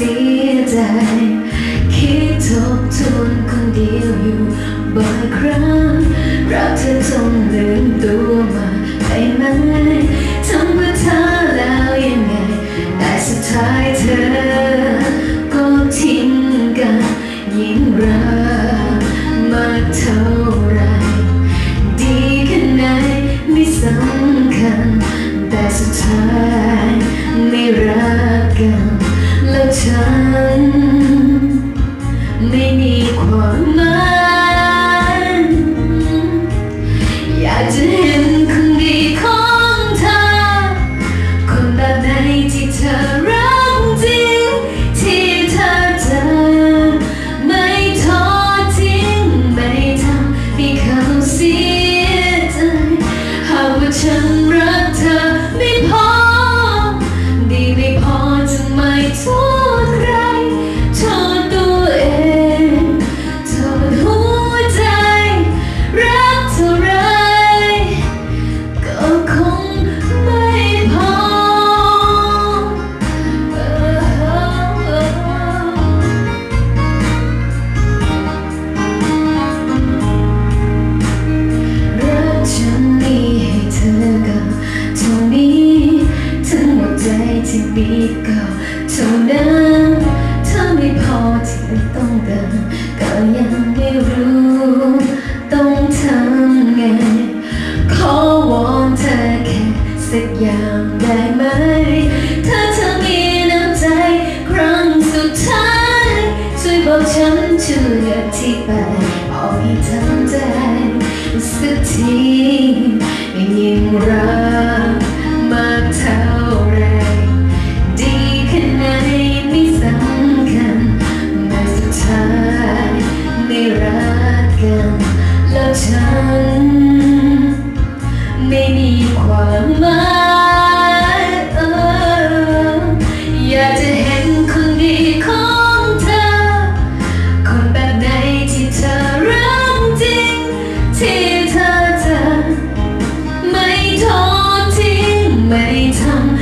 สียใจ คิดทบทวนคนเดียวอยู่บ่อยครั้งรักเธอจนลืมตัวมาได้ไหม ที่มีก็เท่านั้นถ้าไม่พอที่ต้องเดินก็ยังไม่รู้ต้องทำไง ขอวอนเธอแค่สักอย่างได้ไหม ถ้าเธอมีน้ำใจครั้งสุดท้าย ช่วยบอกฉันชื่อธิบายบอกให้ทำใจสักทีไม่ยิ่งรั ความหมายอยากจะเห็นคนดีของเธอ คนแบบไหนที่เธอรักจริง ที่เธอจะไม่ทอทิ้ไม่ทำ